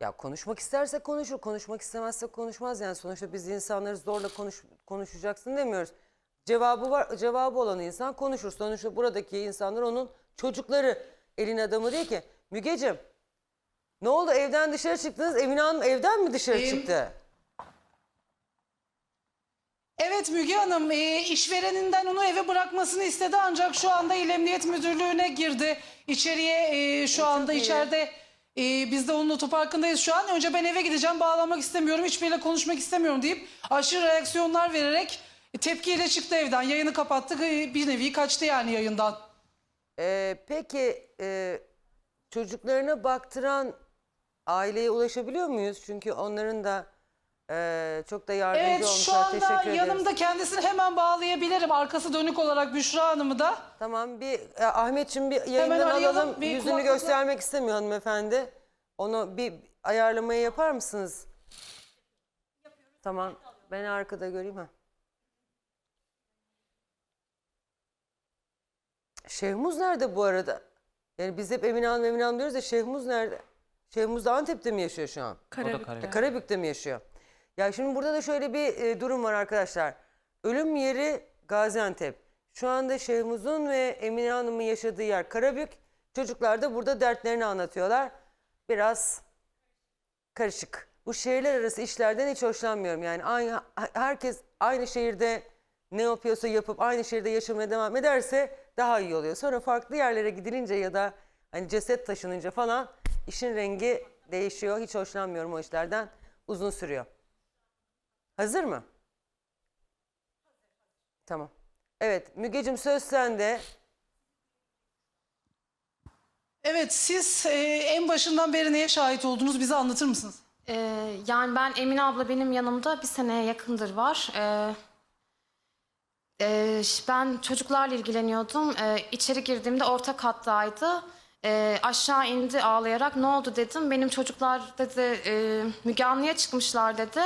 Ya konuşmak isterse konuşur, konuşmak istemezse konuşmaz. Yani sonuçta biz insanları zorla konuş, konuşacaksın demiyoruz. Cevabı var, cevabı olan insan konuşur. Sonuçta buradaki insanlar onun çocukları. Elin adamı değil ki. Mügecim, ne oldu evden dışarı çıktınız? Emine Hanım evden mi dışarı çıktı? Evet Müge Hanım e, işvereninden onu eve bırakmasını istedi ancak şu anda İl Emniyet Müdürlüğü'ne girdi. İçeriye e, şu anda iyi. içeride e, biz de onun otoparkındayız şu an. Önce ben eve gideceğim bağlanmak istemiyorum hiçbiriyle konuşmak istemiyorum deyip aşırı reaksiyonlar vererek tepkiyle çıktı evden. Yayını kapattık bir nevi kaçtı yani yayından. Ee, peki e, çocuklarına baktıran aileye ulaşabiliyor muyuz? Çünkü onların da e, çok da yardımcı Evet şu olmuşlar. anda Teşekkür ederiz. yanımda kendisini hemen bağlayabilirim. Arkası dönük olarak Büşra Hanım'ı da. Tamam bir e, Ahmetciğim bir yayından arayalım, alalım. bir Yüzünü kulaklıkla- göstermek istemiyor hanımefendi. Onu bir ayarlamayı yapar mısınız? Tamam. Ben arkada göreyim ha. Şehmuz nerede bu arada? Yani biz hep Emine Hanım Emine Hanım diyoruz da Şehmuz nerede? Şehmuz da Antep'te mi yaşıyor şu an? Karabük'te. E, Karabük'te mi yaşıyor? Ya şimdi burada da şöyle bir e, durum var arkadaşlar. Ölüm yeri Gaziantep. Şu anda Şehmuz'un ve Emine Hanım'ın yaşadığı yer Karabük. Çocuklar da burada dertlerini anlatıyorlar. Biraz karışık. Bu şehirler arası işlerden hiç hoşlanmıyorum. Yani aynı herkes aynı şehirde ne yapıyorsa yapıp aynı şehirde yaşamaya devam ederse daha iyi oluyor. Sonra farklı yerlere gidilince ya da hani ceset taşınınca falan işin rengi değişiyor. Hiç hoşlanmıyorum o işlerden. Uzun sürüyor. Hazır mı? Tamam. Evet Mügecim söz sende. Evet siz e, en başından beri neye şahit oldunuz bize anlatır mısınız? Ee, yani ben Emine abla benim yanımda bir seneye yakındır var. Ee, e, ş- ben çocuklarla ilgileniyordum. Ee, içeri girdiğimde orta kattaydı. Ee, aşağı indi ağlayarak ne oldu dedim. Benim çocuklar dedi e, Müge Anlı'ya çıkmışlar dedi.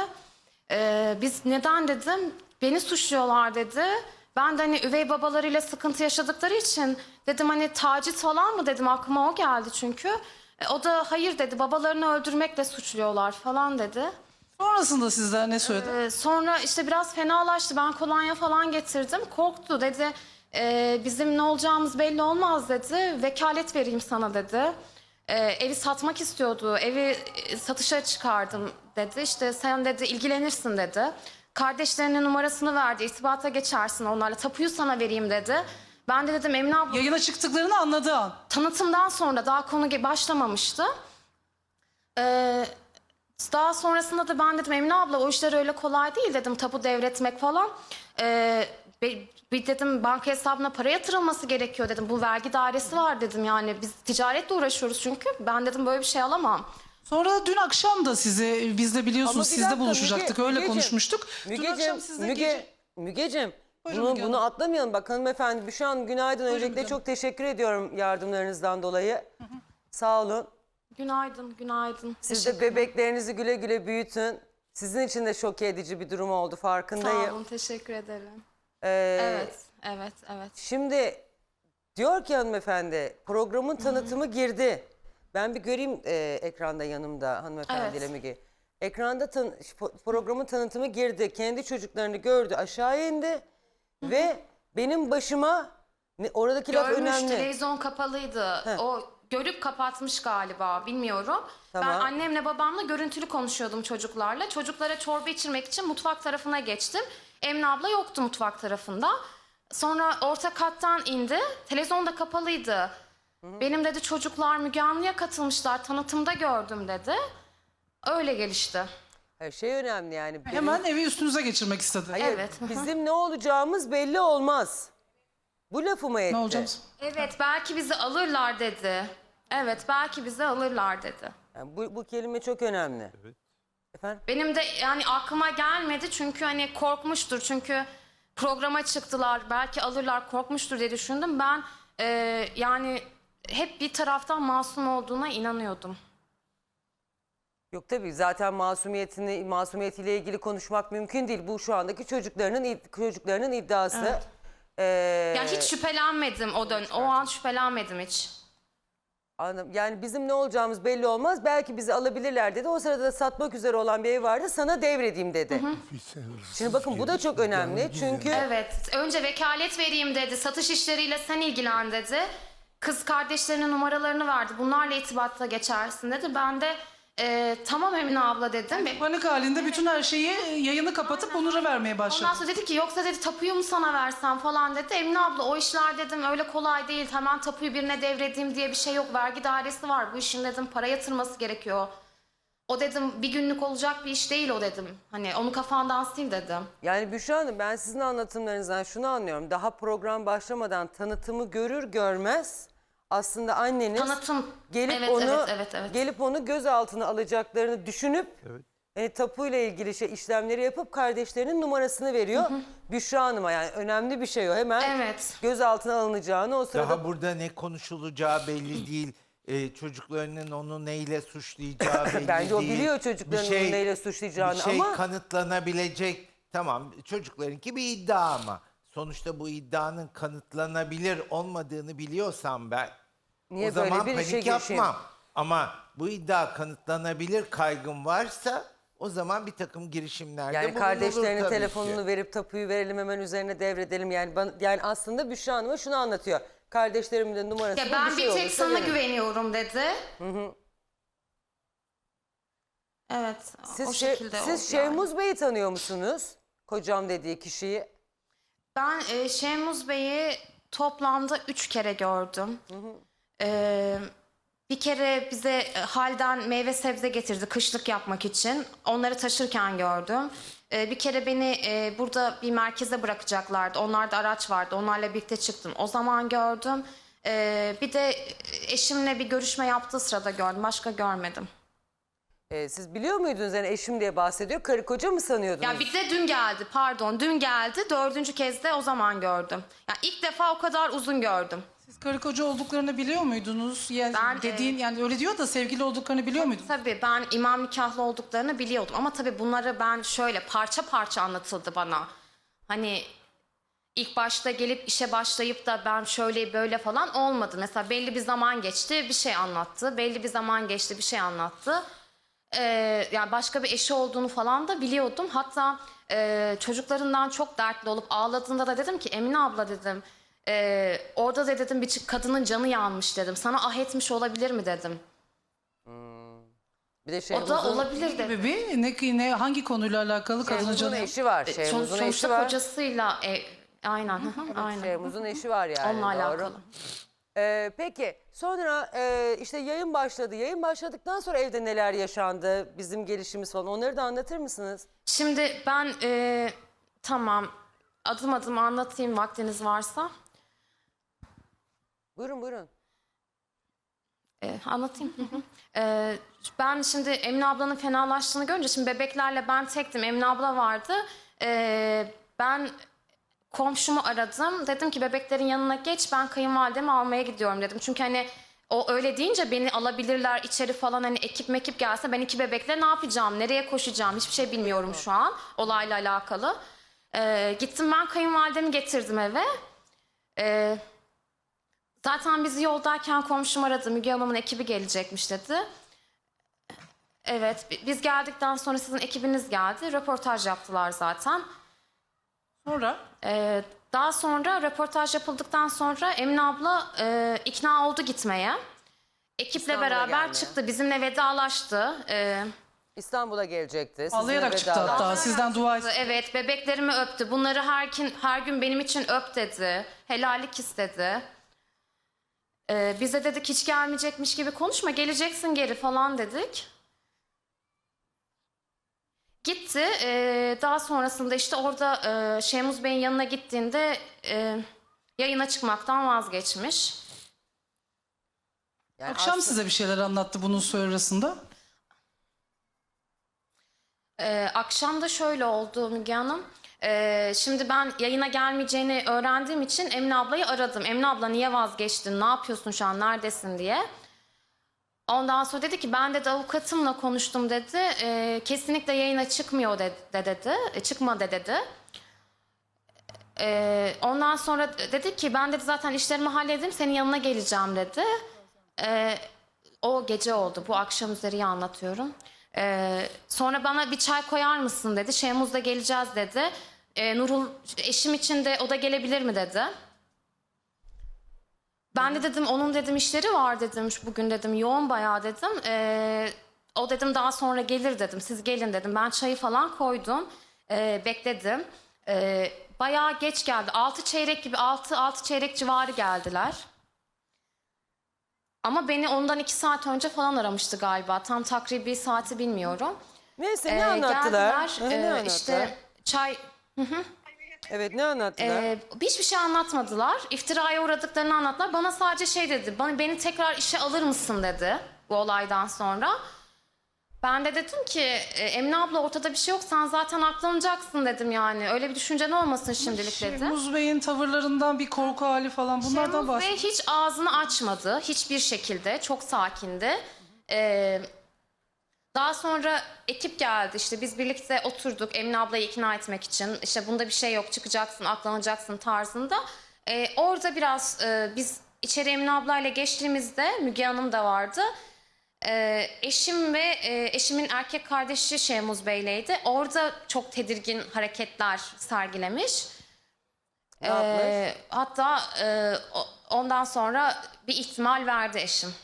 Ee, biz neden dedim. Beni suçluyorlar dedi. Ben de hani üvey babalarıyla sıkıntı yaşadıkları için dedim hani taciz falan mı dedim aklıma o geldi çünkü. E, o da hayır dedi babalarını öldürmekle suçluyorlar falan dedi. Sonrasında sizler ne söyledi? Ee, sonra işte biraz fenalaştı. Ben kolonya falan getirdim. Korktu dedi. "Ee, bizim ne olacağımız belli olmaz dedi. Vekalet vereyim sana dedi. Ee, evi satmak istiyordu. Evi e, satışa çıkardım dedi. İşte sen dedi ilgilenirsin dedi. Kardeşlerinin numarasını verdi. İrtibata geçersin onlarla. Tapuyu sana vereyim dedi. Ben de dedim Emine abla Yayına çıktıklarını anladığı an. tanıtımdan sonra daha konu ge- başlamamıştı. Ee, daha sonrasında da ben dedim Emine abla o işler öyle kolay değil dedim tapu devretmek falan. Ee, be- bir dedim banka hesabına para yatırılması gerekiyor dedim. Bu vergi dairesi var dedim yani biz ticaretle uğraşıyoruz çünkü. Ben dedim böyle bir şey alamam. Sonra dün akşam da sizi biz de biliyorsunuz Ama bir sizde dakika, buluşacaktık Müge- öyle Mügeciğim, konuşmuştuk. dün Mügecim, akşam sizde Müge, gece... Mügecim Buyurun bunu, Müge bunu Hanım. atlamayalım. Bak hanımefendi Büşra günaydın. Öncelikle Müge çok teşekkür ediyorum yardımlarınızdan dolayı. Sağ olun. Günaydın, günaydın. Siz de bebeklerinizi güle güle büyütün. Sizin için de şok edici bir durum oldu farkındayım. Sağ olun, teşekkür ederim. Ee, Evet, evet, evet. Şimdi diyor ki hanımefendi programın tanıtımı girdi. Ben bir göreyim e, ekranda yanımda hanımefendiyle Evet. Müge. Ekranda tan- programın tanıtımı girdi. Kendi çocuklarını gördü aşağı indi. Ve benim başıma ne, oradaki laf Görmüş önemli. televizyon kapalıydı. O görüp kapatmış galiba bilmiyorum. Tamam. Ben annemle babamla görüntülü konuşuyordum çocuklarla. Çocuklara çorba içirmek için mutfak tarafına geçtim. Emine abla yoktu mutfak tarafında. Sonra orta kattan indi. Televizyon da kapalıydı. Benim dedi çocuklar Müge Anlı'ya katılmışlar. Tanıtımda gördüm dedi. Öyle gelişti. Her şey önemli yani. Benim- Hemen evi üstünüze geçirmek istedi. Hayır, Evet. Bizim ne olacağımız belli olmaz. Bu lafı mı etti? Ne olacağız? Evet belki bizi alırlar dedi. Evet belki bizi alırlar dedi. Yani bu, bu kelime çok önemli. Efendim? Benim de yani aklıma gelmedi çünkü hani korkmuştur çünkü programa çıktılar belki alırlar korkmuştur diye düşündüm. Ben e, yani hep bir taraftan masum olduğuna inanıyordum. Yok tabii zaten masumiyetini masumiyetiyle ilgili konuşmak mümkün değil. Bu şu andaki çocuklarının id- çocuklarının iddiası. Evet. Ee, Yani hiç şüphelenmedim o dön o an şüphelenmedim hiç. Anladım. Yani bizim ne olacağımız belli olmaz. Belki bizi alabilirler dedi. O sırada da satmak üzere olan bir ev vardı. Sana devredeyim dedi. Şimdi bakın bu da çok önemli. Çünkü Evet. Önce vekalet vereyim dedi. Satış işleriyle sen ilgilen dedi. Kız kardeşlerinin numaralarını verdi. Bunlarla irtibatta geçersin dedi. Ben de e, tamam Emine abla dedim. Ve Panik halinde bütün her şeyi yayını kapatıp Onur'a vermeye başladı. Ondan sonra dedi ki yoksa dedi tapuyu mu sana versem falan dedi. Emine abla o işler dedim öyle kolay değil. Hemen tapuyu birine devredeyim diye bir şey yok. Vergi dairesi var. Bu işin dedim para yatırması gerekiyor. O dedim bir günlük olacak bir iş değil o dedim. Hani onu kafandan sil dedim. yani Büşra Hanım ben sizin anlatımlarınızdan şunu anlıyorum. Daha program başlamadan tanıtımı görür görmez aslında anneniz Tanıtım. gelip evet, onu evet, evet, evet. gelip onu gözaltına alacaklarını düşünüp e, tapuyla ilgili şey işlemleri yapıp kardeşlerinin numarasını veriyor. Büşra Hanım'a yani önemli bir şey o. Hemen Evet. gözaltına alınacağını o sırada Daha burada ne konuşulacağı belli değil. Ee, çocuklarının onu neyle suçlayacağı belli Bence o değil. biliyor Bir çocuklarının şey- onu neyle suçlayacağını bir şey ama kanıtlanabilecek. Tamam çocuklarınki bir iddia ama. Sonuçta bu iddianın kanıtlanabilir olmadığını biliyorsam ben Niye o böyle zaman bir panik işe girişeyim? yapmam. Ama bu iddia kanıtlanabilir kaygım varsa o zaman bir takım girişimlerde yani bulunulur kardeşlerinin tabii ki. telefonunu verip tapuyu verelim hemen üzerine devredelim. Yani ben, yani aslında Büşra Hanım'a şunu anlatıyor. Kardeşlerimin de numarası Ya ben bir bir şey tek olursa sana verin. güveniyorum dedi. Evet, Siz, o şey, şekilde oldu siz yani. Şehmuz Bey'i tanıyor musunuz? Kocam dediği kişiyi. Ben e, Şemuz Bey'i toplamda üç kere gördüm. Ee, bir kere bize e, halden meyve sebze getirdi kışlık yapmak için. Onları taşırken gördüm. Ee, bir kere beni e, burada bir merkeze bırakacaklardı. Onlarda araç vardı. Onlarla birlikte çıktım. O zaman gördüm. Bir de eşimle bir görüşme yaptığı sırada gördüm. Başka görmedim. Ee, siz biliyor muydunuz yani eşim diye bahsediyor. Karı koca mı sanıyordunuz? Ya bir de dün geldi pardon dün geldi dördüncü kez de o zaman gördüm. Ya ilk defa o kadar uzun gördüm. Siz karı koca olduklarını biliyor muydunuz? Yani Ben, dediğin yani öyle diyor da sevgili olduklarını biliyor muydunuz? Tabii ben imam nikahlı olduklarını biliyordum ama tabii bunları ben şöyle parça parça anlatıldı bana. Hani ilk başta gelip işe başlayıp da ben şöyle böyle falan olmadı. Mesela belli bir zaman geçti bir şey anlattı. Belli bir zaman geçti bir şey anlattı. Ee, yani başka bir eşi olduğunu falan da biliyordum. Hatta e, çocuklarından çok dertli olup ağladığında da dedim ki Emine abla dedim. e, orada da dedim bir kadının canı yanmış dedim. Sana ah etmiş olabilir mi dedim. Bir de O Şehmuz'un, da olabilir dedim. Gibi ne, ne hangi konuyla alakalı kadının Şehmuz'un canı? eşi var. E, Son- Şehmuz'un eşi sonuçta var. kocasıyla e, aynen hı hı, aynen. Şehmuz'un eşi var yani. Onunla doğru. alakalı. Ee, peki sonra e, işte yayın başladı. Yayın başladıktan sonra evde neler yaşandı? Bizim gelişimiz falan onları da anlatır mısınız? Şimdi ben e, tamam adım adım anlatayım vaktiniz varsa. Buyurun buyurun. E, anlatayım. Hı hı. E, ben şimdi Emine ablanın fenalaştığını görünce şimdi bebeklerle ben tektim. Emine abla vardı. E, ben komşumu aradım. Dedim ki bebeklerin yanına geç ben kayınvalidemi almaya gidiyorum dedim. Çünkü hani o öyle deyince beni alabilirler içeri falan hani ekip mekip gelse ben iki bebekle ne yapacağım? Nereye koşacağım? Hiçbir şey bilmiyorum şu an olayla alakalı. E, gittim ben kayınvalidemi getirdim eve. E, Zaten bizi yoldayken komşum aradı. Müge Hanım'ın ekibi gelecekmiş dedi. Evet, bi- biz geldikten sonra sizin ekibiniz geldi. Röportaj yaptılar zaten. Sonra Ee, daha sonra röportaj yapıldıktan sonra Emine abla e, ikna oldu gitmeye. Ekiple İstanbul'a beraber gelmeye. çıktı. Bizimle vedalaştı. Ee, İstanbul'a gelecekti. sizinle ağlayarak çıktı vedalaştı. hatta sizden dua et. evet, bebeklerimi öptü. Bunları her gün, her gün benim için öp dedi. Helallik istedi. Ee, bize dedik hiç gelmeyecekmiş gibi konuşma. Geleceksin geri falan dedik. Gitti. Ee, daha sonrasında işte orada e, Şemuz Bey'in yanına gittiğinde e, yayına çıkmaktan vazgeçmiş. Yani Akşam aslında- size bir şeyler anlattı bunun sonrasında. Ee, akşam da şöyle oldu Müge Hanım. Ee, şimdi ben yayına gelmeyeceğini öğrendiğim için Emine ablayı aradım. Emine abla niye vazgeçtin? Ne yapıyorsun şu an? Neredesin diye. Ondan sonra dedi ki ben de avukatımla konuştum dedi. Ee, kesinlikle yayına çıkmıyor dedi, de dedi. E, çıkma de dedi. Ee, ondan sonra dedi ki ben dedi zaten işlerimi halledim senin yanına geleceğim dedi. Ee, O gece oldu. Bu akşam üzeriyi anlatıyorum. Ee, sonra bana bir çay koyar mısın dedi. Şehmuz'da geleceğiz dedi. Ee, Nurul eşim için de o da gelebilir mi dedi. Ben de dedim onun dedim işleri var dedim şu bugün dedim yoğun bayağı dedim. Ee, o dedim daha sonra gelir dedim siz gelin dedim. Ben çayı falan koydum Ee, bekledim. Ee, bayağı geç geldi. Altı çeyrek gibi altı altı çeyrek civarı geldiler. Ama beni ondan iki saat önce falan aramıştı galiba. Tam takribi saati bilmiyorum. Neyse ne Ee, anlattılar? Geldiler, ne ee, anlattılar? işte çay Evet ne anlattılar? Ee, hiçbir şey anlatmadılar. İftiraya uğradıklarını anlattılar. Bana sadece şey dedi. Bana beni tekrar işe alır mısın dedi bu olaydan sonra. Ben de dedim ki e, Emine abla ortada bir şey yok. Sen zaten aklanacaksın dedim yani. Öyle bir düşüncen olmasın şimdilik dedi. Şehmuz Bey'in tavırlarından bir korku hali falan bunlardan Şemuz Bey bahsediyor. hiç ağzını açmadı. Hiçbir şekilde. Çok sakindi. Ee, daha sonra ekip geldi işte biz birlikte oturduk Emine ablayı ikna etmek için işte bunda bir şey yok çıkacaksın aklanacaksın tarzında. Ee, orada biraz e, biz içeri Emine ablayla geçtiğimizde Müge Hanım da vardı. Ee, eşim ve e, eşimin erkek kardeşi Şehmuz Bey'leydi. Orada çok tedirgin hareketler sergilemiş. Ne yapmış? Ee, hatta e, o- ondan sonra bir ihtimal verdi eşim.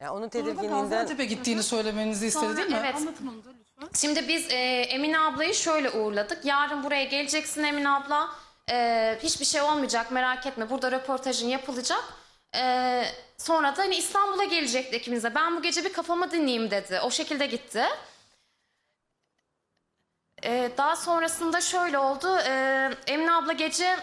Ya onun tedirginliğinden Gaziantep'e gittiğini söylemenizi istedi değil mi? evet. Anlatın onu da lütfen. Şimdi biz e, Emine ablayı şöyle uğurladık. Yarın buraya geleceksin Emine abla. E, hiçbir şey olmayacak merak etme. Burada röportajın yapılacak. E, sonra da hani İstanbul'a gelecekti ikimiz de. Ben bu gece bir kafamı dinleyeyim dedi. O şekilde gitti. E, daha sonrasında şöyle oldu. E, Emine abla gece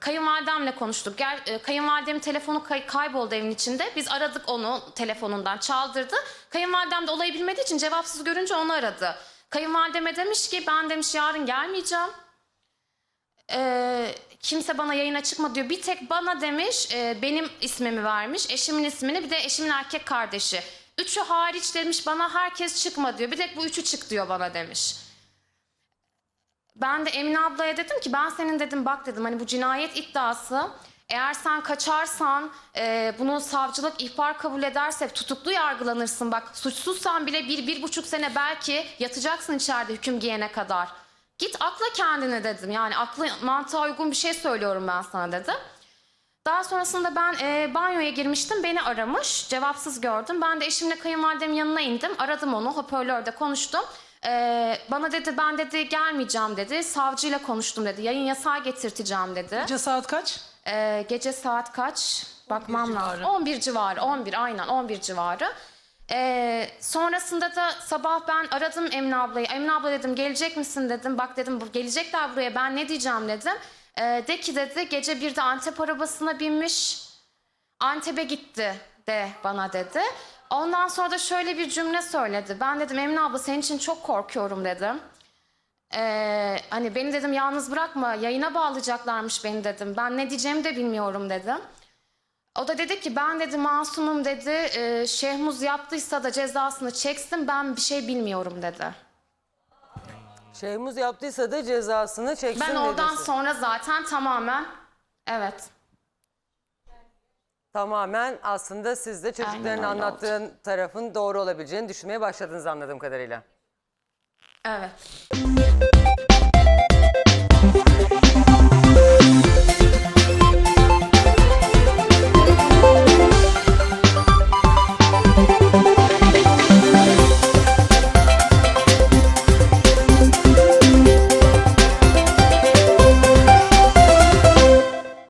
kayınvalidemle konuştuk. Gel, e, kayınvalidemin telefonu kay- kayboldu evin içinde. Biz aradık onu telefonundan çaldırdı. Kayınvalidem de olayı bilmediği için cevapsız görünce onu aradı. Kayınvalideme demiş ki ben demiş yarın gelmeyeceğim. Ee, kimse bana yayına çıkma diyor. Bir tek bana demiş e, benim ismimi vermiş. Eşimin ismini bir de eşimin erkek kardeşi. Üçü hariç demiş bana herkes çıkma diyor. Bir tek bu üçü çık diyor bana demiş. Ben de Emine ablaya dedim ki ben senin dedim bak dedim hani bu cinayet iddiası eğer sen kaçarsan e, bunu savcılık ihbar kabul ederse tutuklu yargılanırsın bak suçsuzsan bile bir, bir buçuk sene belki yatacaksın içeride hüküm giyene kadar. Git akla kendine dedim yani aklı mantığa uygun bir şey söylüyorum ben sana dedim. Daha sonrasında ben e, banyoya girmiştim. Beni aramış. Cevapsız gördüm. Ben de eşimle kayınvalidemin yanına indim. Aradım onu. Hoparlörde konuştum. E, bana dedi ben dedi gelmeyeceğim dedi. Savcıyla konuştum dedi. Yayın yasağı getirteceğim dedi. Gece saat kaç? E, gece saat kaç? Bakmam lazım. civarı. 11 civarı. 11 aynen 11 civarı. E, sonrasında da sabah ben aradım Emine ablayı. Emine abla dedim gelecek misin dedim. Bak dedim bu- gelecekler buraya ben ne diyeceğim dedim. E, de ki dedi gece bir de Antep arabasına binmiş. Antep'e gitti de bana dedi. Ondan sonra da şöyle bir cümle söyledi. Ben dedim Emine abla senin için çok korkuyorum dedim. Ee, hani beni dedim yalnız bırakma yayına bağlayacaklarmış beni dedim. Ben ne diyeceğimi de bilmiyorum dedim. O da dedi ki ben dedi masumum dedi. Ee, Şehmuz yaptıysa da cezasını çeksin ben bir şey bilmiyorum dedi. Şeyhmuz yaptıysa da cezasını çeksin Ben oradan dedisi. sonra zaten tamamen evet. Tamamen aslında siz de çocukların Aynen öyle anlattığın tarafın doğru olabileceğini düşünmeye başladınız anladığım kadarıyla. Evet.